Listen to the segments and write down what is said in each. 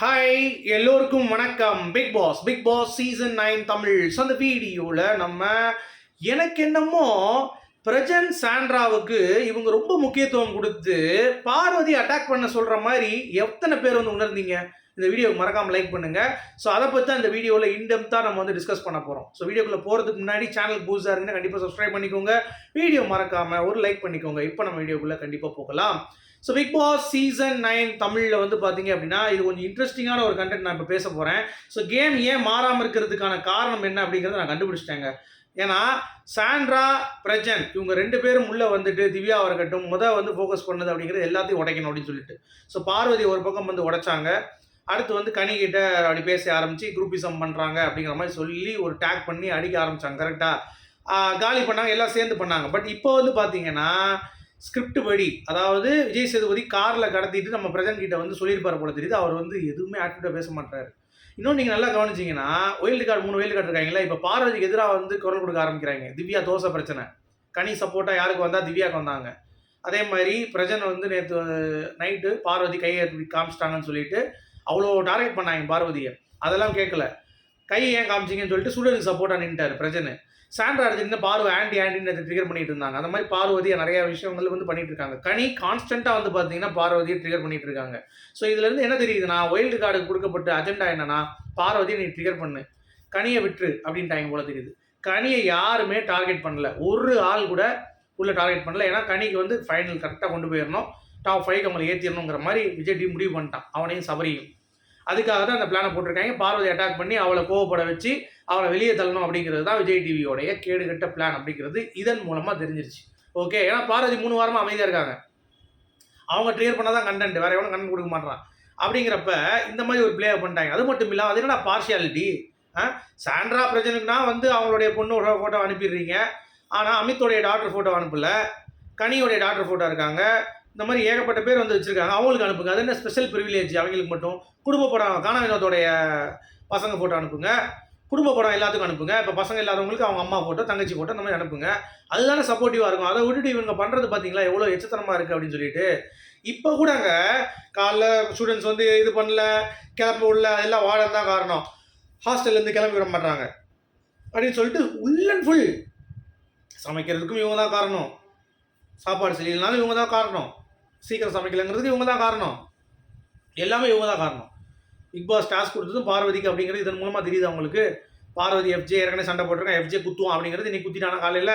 Hi எல்லோருக்கும் வணக்கம். Bigg Boss Bigg Boss season nine Tamil so அந்த வீடியோவில் நம்ம எனக்கு என்னமோ பிரஜன் சாண்ட்ராவுக்கு இவங்க ரொம்ப முக்கியத்துவம் கொடுத்து பார்வதி அட்டாக் பண்ண சொல்கிற மாதிரி எத்தனை பேர் வந்து உணர்ந்தீங்க? இந்த வீடியோக்கு மறக்காமல் லைக் பண்ணுங்க. ஸோ அதை பற்றி தான் இந்த வீடியோவில் இன்டெப்த்தாக நம்ம வந்து டிஸ்கஸ் பண்ண போகிறோம் ஸோ வீடியோக்குள்ளே போகிறதுக்கு முன்னாடி சேனல் பூஸாக இருந்தீங்கன்னா கண்டிப்பாக சப்ஸ்கிரைப் பண்ணிக்கோங்க. வீடியோ மறக்காமல் ஒரு லைக் பண்ணிக்கோங்க. இப்போ நம்ம வீடியோக்குள்ளே கண்டிப்பாக போகலாம். So Bigg Boss season nine தமிழில் வந்து பார்த்தீங்க அப்படின்னா இது கொஞ்சம் இன்ட்ரெஸ்டிங்கான ஒரு கண்டென்ட் நான் இப்போ பேச போகிறேன் ஸோ கேம் ஏன் மாறாமல் இருக்கிறதுக்கான காரணம் என்ன அப்படிங்கிறத நான் கண்டுபிடிச்சிட்டேங்க. ஏன்னா சாண்ட்ரா பிரஜன் இவங்க ரெண்டு பேரும் உள்ளே வந்துட்டு திவ்யா இருக்கட்டும் முத வந்து ஃபோக்கஸ் பண்ணது அப்படிங்கிறது எல்லாத்தையும் உடைக்கணும் அப்படின்னு சொல்லிட்டு. ஸோ பார்வதி ஒரு பக்கம் வந்து உடைச்சாங்க. அடுத்து வந்து கனிகிட்ட அப்படி பேச ஆரம்பித்து குரூப்பிசம் பண்ணுறாங்க அப்படிங்கிற மாதிரி சொல்லி ஒரு டேக் பண்ணி அடிக்க ஆரம்பித்தாங்க கரெக்டாக காலி பண்ணாங்க எல்லாம் சேர்ந்து பண்ணாங்க. பட் இப்போ வந்து பார்த்தீங்கன்னா ஸ்கிரிப்ட் படி அதாவது விஜய் சேதுபதி காரில் கடத்திட்டு நம்ம பிரசன்ட் கிட்ட வந்து சொல்லியிருப்பார் போல தெரியுது. அவர் வந்து எதுவுமே ஆக்டிவாக பேச மாட்டார் இன்னும் நீங்கள் நல்லா கவனிச்சிங்கன்னா ஒயில்டு கார்டு மூணு ஒயில்டு கார்டு இருக்காங்களா இப்போ பார்வதிக்கு எதிராக வந்து குரல் கொடுக்க ஆரம்பிக்கிறாங்க. திவ்யா தோசை பிரச்சனை. கனி சப்போர்ட்டாக யாருக்கு வந்தால் திவ்யாவுக்கு வந்தாங்க. அதே மாதிரி பிரஜன் வந்து நேற்று நைட்டு பார்வதி கையை காமிச்சிட்டாங்கன்னு சொல்லிட்டு அவ்வளோ டார்கெட் பண்ணாங்க பார்வதியை. அதெல்லாம் கேட்கல. கையை ஏன் காமிச்சிங்கன்னு சொல்லிட்டு ஸ்டூடெண்ட் சப்போர்ட்டாக நின்ட்டார் பிரச்சனை சாண்ட்ரா எடுத்துக்கிட்டு பார்வை ஆண்டி ஆண்டின்னு ட்ரிகர் பண்ணிட்டு இருந்தாங்க. அந்த மாதிரி பார்வதியை நிறைய விஷயங்கள் வந்து பண்ணிட்டு இருக்காங்க. கனி கான்ஸ்டன்ட்டாக வந்து பார்த்தீங்கன்னா பார்வதியை ட்ரிகர் பண்ணிட்டு இருக்காங்க. ஸோ இதுலேருந்து என்ன தெரியுதுன்னா ஒயில்டு கார்டுக்கு கொடுக்கப்பட்ட அஜெண்டா என்னன்னா பார்வதியை நீ ட்ரிகர் பண்ணு. கனியை விட்டுரு அப்படின்ட்டாங்க போல தெரியுது. கனியை யாருமே டார்கெட் பண்ணல. ஒரு ஆள் கூட உள்ள டார்கெட் பண்ணல. ஏன்னா கனிக்கு வந்து ஃபைனல் கரெக்டாக கொண்டு போயிடணும் டாப் ஃபைவ் அவங்களை ஏற்றிடணுங்கிற மாதிரி விஜய் டி முடிவு பண்ணிட்டான். அவனையும் சபரியும். அதுக்காக தான் அந்த பிளானை போட்டிருக்காங்க. பார்வதி அட்டாக் பண்ணி அவளை கோவப்பட வச்சு அவளை வெளியே தள்ளணும் அப்படிங்கிறது தான் விஜய் டிவியோடைய கேடுகட்ட பிளான் அப்படிங்கிறது இதன் மூலமாக தெரிஞ்சிருச்சு. ஓகே ஏன்னா பார்வதி மூணு வாரமாக அமைதியாக இருக்காங்க. அவங்க ட்ரியர் பண்ணால் தான் கண்டென்ட் வேற எவனும் கண்டென்ட் கொடுக்க மாட்டான் அப்படிங்கிறப்ப இந்த மாதிரி ஒரு பிளே பண்ணிட்டாங்க. அது மட்டும் இல்லாமல் அது என்னடா பார்ஷியாலிட்டி சாண்ட்ரா பிரஜனுக்குனா வந்து அவங்களுடைய பொண்ணோட ஃபோட்டோ அனுப்பிடுறீங்க. ஆனால் அமித்தோடைய டாக்டர் ஃபோட்டோ அனுப்பல. கனியோடைய டாக்டர் ஃபோட்டோ இருக்காங்க. இந்த மாதிரி ஏகப்பட்ட பேர் வந்து வச்சுருக்காங்க. அவங்களுக்கு அனுப்புங்க. அது என்ன ஸ்பெஷல் ப்ரிவிலேஜ் அவங்களுக்கு மட்டும். குடும்ப படம் காணவினத்தோடைய பசங்க ஃபோட்டோ அனுப்புங்க. குடும்ப படம் எல்லாத்துக்கும் அனுப்புங்க. இப்போ பசங்க இல்லாதவங்களுக்கு அவங்க அம்மா ஃபோட்டோ தங்கச்சி ஃபோட்டோ இந்த மாதிரி அனுப்புங்க. அதுதானே சப்போர்ட்டிவாக இருக்கும். அதை விட்டுட்டு இவங்க பண்ணுறது பார்த்தீங்களா எவ்வளோ எச்சத்தனமாக இருக்குது அப்படின்னு சொல்லிட்டு. இப்போ கூடங்க காலைல ஸ்டூடெண்ட்ஸ் வந்து இது பண்ணல கிளம்ப உள்ள எல்லாம் வாழ்தான் காரணம். ஹாஸ்டல்லேருந்து கிளம்பி விட மாட்டாங்க அப்படின்னு சொல்லிட்டு ஃபுல் அண்ட் ஃபுல் சமைக்கிறதுக்கும் இவங்க தான் காரணம். சாப்பாடு சரியில்லைனாலும் இவங்க தான் காரணம். சீக்கிரம் சமைக்கலைங்கிறதுக்கு இவங்க தான் காரணம். எல்லாமே இவங்க தான் காரணம். பிக் பாஸ் டாஸ்க் கொடுத்ததும் பார்வதிக்கு அப்படிங்கிறது இதன் மூலமாக தெரியுது அவங்களுக்கு. பார்வதி எஃப்ஜே ஏற்கனவே சண்டை போட்டிருக்கேன். எஃப்ஜே குத்துவான் அப்படிங்கிறது நீ குத்திட்டானா காலையில்?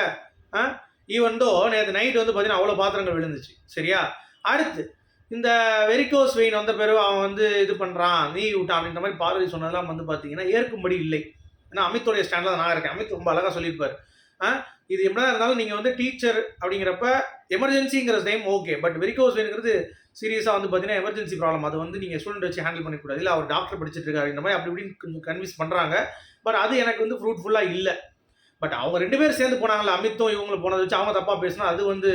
ஆ? ஈவன்தோ நேற்று நைட் வந்து பார்த்தீங்கன்னா அவ்வளோ பாத்திரங்கள் விழுந்துச்சு. சரியா? அடுத்து இந்த வெரிகோஸ் வெயின் வந்த பிறகு அவன் வந்து இது பண்ணுறான் நீ விட்டான் அப்படின்ற மாதிரி பார்வதி சொன்னதெல்லாம் வந்து பார்த்தீங்கன்னா ஏற்கும்படி இல்லை. ஏன்னா அமித்தோடைய ஸ்டாண்டில் நான் இருக்கேன். அமித் ரொம்ப அழகாக சொல்லியிருப்பார். இது எப்படிதான் இருந்தாலும் நீங்கள் வந்து டீச்சர் அப்படிங்கிறப்ப எமர்ஜென்சிங்கிற டைம் ஓகே பட் வெரிகோஸ் வேணுங்கிறது சீரியஸாக வந்து பார்த்தீங்கன்னா எமர்ஜென்சி ப்ராப்ளம் அது வந்து நீங்கள் ஸ்டூடெண்ட் வச்சு ஹேண்டில் பண்ணிக்கூடாது இல்லை அவர் டாக்டர் படிச்சுட்டு இருக்காரு இந்த மாதிரி அப்படி இப்படின்னு கொஞ்சம் கன்வின்ஸ் பண்ணுறாங்க பட் அது எனக்கு வந்து ஃப்ரூட்ஃபுல்லாக இல்லை. பட் அவங்க ரெண்டு பேரும் சேர்ந்து போனாங்களே அமித்தும் இவங்களை போனதை வச்சு அவங்க தப்பாக பேசினா அது வந்து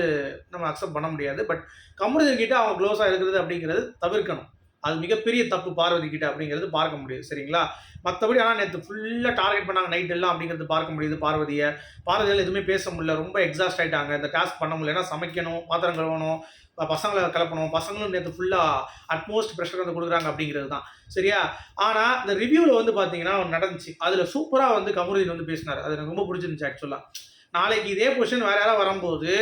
நம்ம அக்செப்ட் பண்ண முடியாது. பட் கமருதன் கிட்ட அவங்க க்ளோஸாக இருக்கிறது அப்படிங்கிறது தவிர்க்கணும். அது மிகப்பெரிய தப்பு பார்வதி கிட்ட அப்படிங்கிறது பார்க்க முடியுது சரிங்களா? மற்றபடி ஆனால் நேற்று ஃபுல்லாக டார்கெட் பண்ணாங்க நைட் எல்லாம் அப்படிங்கிறது பார்க்க முடியுது பார்வதியை. பார்வதியால் எதுவுமே பேச முடியல ரொம்ப எக்ஸாஸ்ட் ஆகிட்டாங்க இந்த டாஸ்க் பண்ண முடியல ஏன்னா சமைக்கணும் பாத்திரம் கழுவணும் பசங்களை கிளப்பணும் பசங்களும் நேற்று ஃபுல்லாக அட்மோஸ்ட் ப்ரெஷர் வந்து கொடுக்குறாங்க அப்படிங்கிறது தான் சரியா? ஆனால் இந்த ரிவ்யூவில் வந்து பார்த்தீங்கன்னா ஒன்று நடந்துச்சு. அதில் சூப்பராக வந்து கமருதீன் வந்து பேசினார். அது எனக்கு ரொம்ப பிடிச்சிருந்துச்சு ஆக்சுவலாக நாளைக்கு இதே பொசிஷன் வேறு யாராவது வரும்போது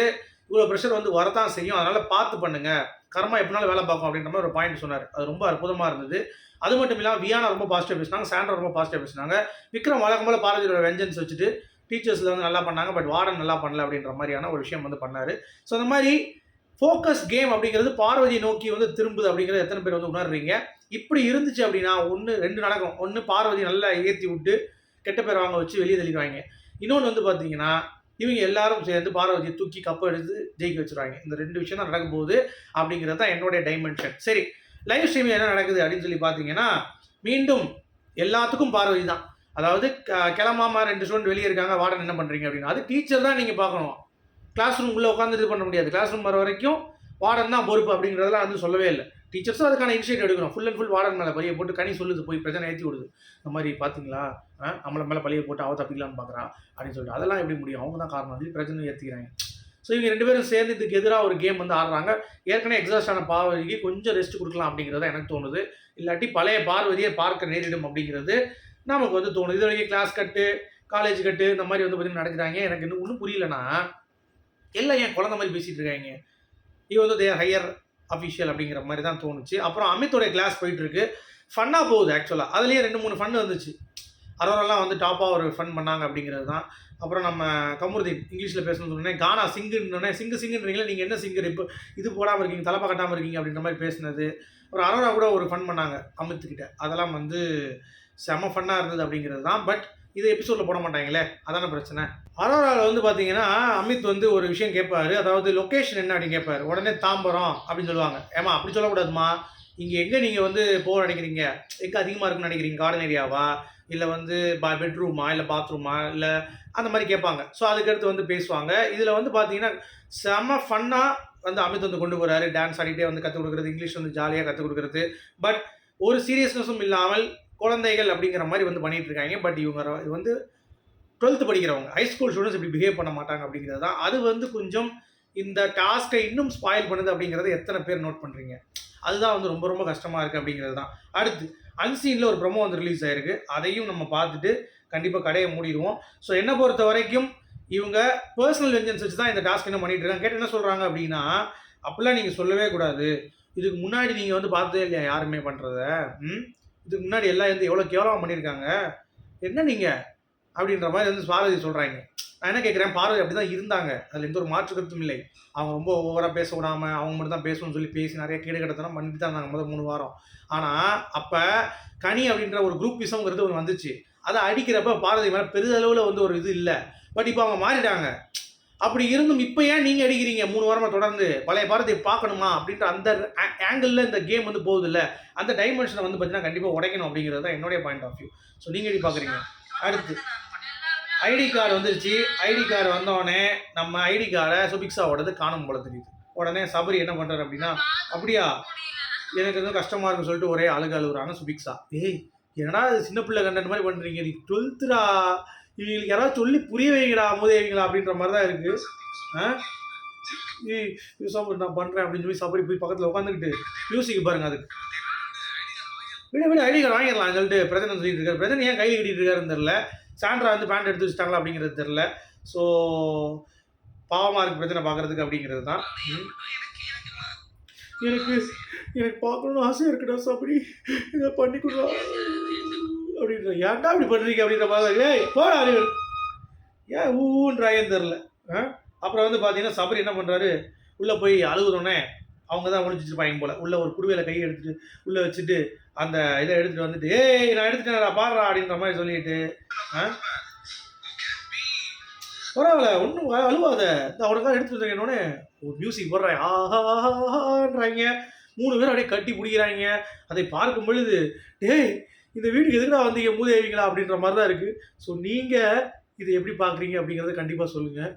இவ்வளோ ப்ரெஷர் வந்து வரத்தான் செய்யும். அதனால் பார்த்து பண்ணுங்கள் கர்மா எப்படினாலும் வேலை பார்க்கும் அப்படின்ற மாதிரி ஒரு பாயிண்ட் சொன்னார். அது ரொம்ப அற்புதமாக இருந்தது. அது மட்டும் இல்லாமல் வியானா ரொம்ப பாசிட்டிவ் பேசினாங்க சாண்ட்ரா ரொம்ப பாசிட்டிவ் பேசினாங்க. விக்ரம் வழக்கம் போல பாரதியோட வெஞ்சன்ஸ் வச்சுட்டு டீச்சர்ஸில் வந்து நல்லா பண்ணாங்க பட் வார்டன் நல்லா பண்ணல அப்படின்ற மாதிரியான ஒரு விஷயம் வந்து பண்ணார். ஸோ அந்த மாதிரி ஃபோக்கஸ் கேம் அப்படிங்கிறது பார்வதி நோக்கி வந்து திரும்புது அப்படிங்கிறது எத்தனை பேர் வந்து உணர்றீங்க? இப்படி இருந்துச்சு அப்படின்னா ஒன்று ரெண்டு நடக்கும். ஒன்று பார்வதி நல்லா ஏற்றி விட்டு கெட்ட பேர் வாங்க வச்சு வெளியே தெளிவாங்க இன்னொன்று வந்து பார்த்தீங்கன்னா இவங்க எல்லாரும் சேர்ந்து பார்வதியை தூக்கி கப்பை எடுத்து ஜெயிக்க வச்சுருவாங்க. இந்த ரெண்டு விஷயம் தான் நடக்கும் போகுது அப்படிங்கிறது தான் என்னுடைய டைமென்ஷன் சரி லைவ் ஸ்ட்ரீமிங் என்ன நடக்குது அப்படின்னு சொல்லி பார்த்தீங்கன்னா மீண்டும் எல்லாத்துக்கும் பார்வதி தான். அதாவது க- கிளம்பாம ரெண்டு ஸ்டூடெண்ட் வெளியே இருக்காங்க வார்டன் என்ன பண்ணுறீங்க அப்படின்னு. அது டீச்சர் தான் நீங்கள் பார்க்கணும். கிளாஸ் ரூம் உள்ளே உட்காந்து இது பண்ண முடியாது. கிளாஸ் ரூம் வர வரைக்கும் வார்டன் தான் பொறுப்பு அப்படிங்கிறதெல்லாம் வந்து சொல்லவே இல்லை. டீச்சர்ஸும் அதுக்கான இனிஷியேட் எடுக்கணும். ஃபுல் அண்ட் ஃபுல் வார்டன் மேலே பழைய போட்டு கனி சொல்லுது போய் பிரச்சனை ஏற்றி விடுது. இந்த மாதிரி பார்த்தீங்களா ஆ, மேலே பழைய போட்டு அவ தப்பிக்கலாம்னு பார்க்குறா அப்படின்னு சொல்லிட்டு. அதெல்லாம் எப்படி முடியும்? அவங்க தான் காரணம். சொல்லி பிரச்சனை ஏற்றிக்கிறாங்க ஸோ இவங்க ரெண்டு பேரும் சேர்ந்து இதுக்கு எதிராக ஒரு கேம் வந்து ஆடுறாங்க. ஏற்கனவே எக்ஸாஸ்ட் ஆன பார்வதிக்கு கொஞ்சம் ரெஸ்ட் கொடுக்கலாம் அப்படிங்கிறத எனக்கு தோணுது. இல்லாட்டி பழைய பார்வதியை பார்க்க நேரிடும் அப்படிங்கிறது நமக்கு வந்து தோணுது. இது வரைக்கும் கிளாஸ் கட்டு காலேஜ் கட்டு இந்த மாதிரி வந்து பார்த்தீங்கன்னா நடக்கிறாங்க. எனக்கு இன்னும் ஒன்றும் புரியலன்னா எல்லாம் ஏன் குழந்த மாதிரி பேசிகிட்டு இருக்காங்க? இது வந்து தே ஹையர் அஃபிஷியல் அப்படிங்கிற மாதிரி தான் தோணுச்சு. அப்புறம் அமித்தோடைய கிளாஸ் போயிட்டுருக்கு. ஃபன்னாக போகுது ஆக்சுவலாக அதுலேயே ரெண்டு மூணு ஃபன் வந்துச்சு. அரோரெல்லாம் வந்து டாப்பாக ஒரு ஃபன் பண்ணாங்க அப்படிங்கிறது தான். அப்புறம் நம்ம கமருதீன் இங்கிலீஷில் பேசணும்னு சொன்னேன் கானா சிங்குன்னு சிங்கு சிங்குன்றீங்களா நீங்கள் என்ன சிங்கர் இப்போ இது போடாமல் இருக்கீங்க தலைப்பா கட்டாமல் இருக்கீங்க அப்படின்ற மாதிரி பேசினது. ஒரு அரோரா கூட ஒரு ஃபன் பண்ணாங்க அமித்துக்கிட்ட. அதெல்லாம் வந்து செம ஃபன்னாக இருந்தது அப்படிங்கிறது தான். பட் இது எபிசோடில் போட மாட்டாங்களே? அதான பிரச்சனை. அரோராவில் வந்து பார்த்தீங்கன்னா அமித் வந்து ஒரு விஷயம் கேட்பாரு அதாவது லொக்கேஷன் என்ன அப்படின்னு கேட்பாரு உடனே தாம்பரம் அப்படின்னு சொல்லுவாங்க. ஏமா அப்படி சொல்லக்கூடாதுமா? இங்கே எங்கே நீங்கள் வந்து போக நினைக்கிறீங்க எங்கே அதிகமாக இருக்குன்னு நினைக்கிறீங்க? கார்டன் ஏரியாவா இல்லை வந்து பா பெட்ரூமா இல்லை பாத்ரூமா இல்லை அந்த மாதிரி கேட்பாங்க. ஸோ அதுக்கடுத்து வந்து பேசுவாங்க. இதில் வந்து பார்த்தீங்கன்னா செம ஃபன்னாக வந்து அமித் வந்து கொண்டு போகிறாரு டான்ஸ் ஆடிட்டே வந்து கற்றுக் கொடுக்குறது இங்கிலீஷ் வந்து ஜாலியாக கற்றுக் கொடுக்குறது. பட் ஒரு சீரியஸ்னஸும் இல்லாமல் குழந்தைகள் அப்படிங்கிற மாதிரி வந்து பண்ணிட்டு இருக்காங்க பட் இவங்க இது வந்து டுவெல்த்து படிக்கிறவங்க. ஹைஸ்கூல் ஸ்டூடெண்ட்ஸ் இப்படி பிஹேவ் பண்ண மாட்டாங்க அப்படிங்கிறது தான். அது வந்து கொஞ்சம் இந்த டாஸ்க்கை இன்னும் ஸ்பாயில் பண்ணுது அப்படிங்கிறத எத்தனை பேர் நோட் பண்ணுறீங்க அதுதான் வந்து ரொம்ப ரொம்ப கஷ்டமாக இருக்குது அப்படிங்கிறது தான். அடுத்து அன்சீனில் ஒரு ப்ரொமோ வந்து ரிலீஸ் ஆயிருக்கு. அதையும் நம்ம பார்த்துட்டு கண்டிப்பாக கடையை மூடிடுவோம். ஸோ என்னை பொறுத்த வரைக்கும் இவங்க பர்சனல் வெஞ்சன்ஸ் வச்சு தான் இந்த டாஸ்க் என்ன பண்ணிட்டு இருக்காங்க. கேட்டு என்ன சொல்கிறாங்க அப்படின்னா அப்படிலாம் நீங்கள் சொல்லவே கூடாது. இதுக்கு முன்னாடி நீங்கள் வந்து பார்த்ததே இல்லையா? யாருமே பண்ணுறத ம்? இதுக்கு முன்னாடி எல்லாம் வந்து எவ்வளோ கேவலமாக பண்ணியிருக்காங்க? என்ன நீங்கள் அப்படின்ற மாதிரி வந்து பாரதி சொல்கிறாங்க நான் என்ன கேட்குறேன் பார்வதி அப்படி தான் இருந்தாங்க. அதில் எந்த ஒரு மாற்று கருத்தும் இல்லை. அவங்க ரொம்ப ஓவராக பேச அவங்க மட்டும் தான் பேசணும்னு சொல்லி பேசி நிறைய கீடு கடத்தலாம் பண்ணிட்டு தான் இருந்தாங்க முதல் மூணு வாரம். ஆனால் அப்போ கனி அப்படின்ற ஒரு குரூப் விசம்ங்கிறது ஒன்று வந்துச்சு. அதை அடிக்கிறப்ப பாரதி மேலே பெரிதளவில் வந்து ஒரு இது இல்லை. பட் இப்போ அவங்க மாறிட்டாங்க. அப்படி இருந்தும் இப்போ ஏன் நீங்கள் அடிக்கிறீங்க? மூணு வாரமாக தொடர்ந்து பழைய பாரதியை பார்க்கணுமா? அப்படின்ற அந்த ஆங்கிளில் இந்த கேம் வந்து போகுது இல்லை அந்த டைமென்ஷனை வந்து பார்த்தீங்கன்னா கண்டிப்பாக உடைக்கணும் அப்படிங்கிறது தான் என்னுடைய பாயிண்ட் ஆஃப் வியூ ஸோ நீங்கள் எப்படி பார்க்குறீங்க? அடுத்து ஐடி கார்டு வந்துருச்சு. ஐடி கார்டு வந்தோடனே நம்ம ஐடி கார்டை சுபிக்ஸாவோடது காணும் போல தெரியுது. உடனே சபரி என்ன பண்ணுறாரு அப்படின்னா அப்படியா? எனக்கு வந்து கஷ்டமாக இருக்குன்னு சொல்லிட்டு ஒரே அழுகு அழுகுறாங்க சுபிக்ஸா ஏய் என்னடா சின்ன பிள்ளை கண்டன மாதிரி பண்ணுறீங்க நீ டுவெல்த்துடா இவங்களுக்கு யாராவது சொல்லி புரிய வைங்கடா முதவிங்களா அப்படின்ற மாதிரி தான் இருக்குது ஆ? ஏய் நான் பண்ணுறேன் அப்படின்னு சொல்லி சபரி போய் பக்கத்தில் உட்காந்துக்கிட்டு மியூசிக் பாருங்க அதுக்கு. விட விட ஐடி கார்டு வாங்கிடலாம் சொல்லிட்டு பிரதனை சொல்லிட்டு இருக்காரு. பிரச்சனை ஏன் கையில் கட்டிட்டு இருக்காருன்னு தெரில சாண்ட்ரா வந்து பேண்ட் எடுத்து வச்சுட்டாங்களா அப்படிங்கிறது தெரில ஸோ பாவமாக இருக்கு பிரச்சனை பார்க்கறதுக்கு அப்படிங்கிறது தான். எனக்கு எனக்கு பார்க்கணும்னு ஆசையாக இருக்குடா சபரி. இதை பண்ணி கொடுடா. அப்படின்ற ஏன்டா இப்படி பண்ணுறீங்க அப்படின்ற மாதிரி ஏய் போடா அறிவு. ஏன் ஊன்றாயன்னு தெரில ஆ? அப்புறம் வந்து பார்த்தீங்கன்னா சபரி என்ன பண்ணுறாரு உள்ளே போய் அழுகுறோன்னே அவங்க தான் ஒழிச்சிருப்பாங்க வச்சிருப்பாங்க போல. உள்ள ஒரு குடுவையில் கையை எடுத்துட்டு உள்ளே வச்சுட்டு அந்த இதை எடுத்துகிட்டு வந்துட்டு ஏய் நான் எடுத்துட்டேன்டா பாடுறா அப்படின்ற மாதிரி சொல்லிட்டு ஆ? பரவாயில்ல ஒன்றும் அழுவாத. இந்த அவனுக்காக எடுத்து வந்திருக்கேனோடனே ஒரு மியூசிக் போடுறாங்க. ஆஹான்றாங்க மூணு பேர் அப்படியே கட்டி பிடிக்கிறாங்க. அதை பார்க்கும் பொழுது டேய் இந்த வீட்டுக்கு எதுக்குடா வந்தீங்க? மூதேவிங்களா அப்படின்ற மாதிரி தான் இருக்குது ஸோ நீங்கள் இதை எப்படி பார்க்குறீங்க அப்படிங்கிறத கண்டிப்பாக சொல்லுங்கள்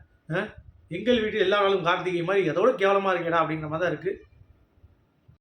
எங்கள் வீட்டில் எல்லா நாளும் கார்த்திகை மாதிரி எதோட கேவலமாக இருக்கேடா அப்படின்ற மாதிரி தான் இருக்குது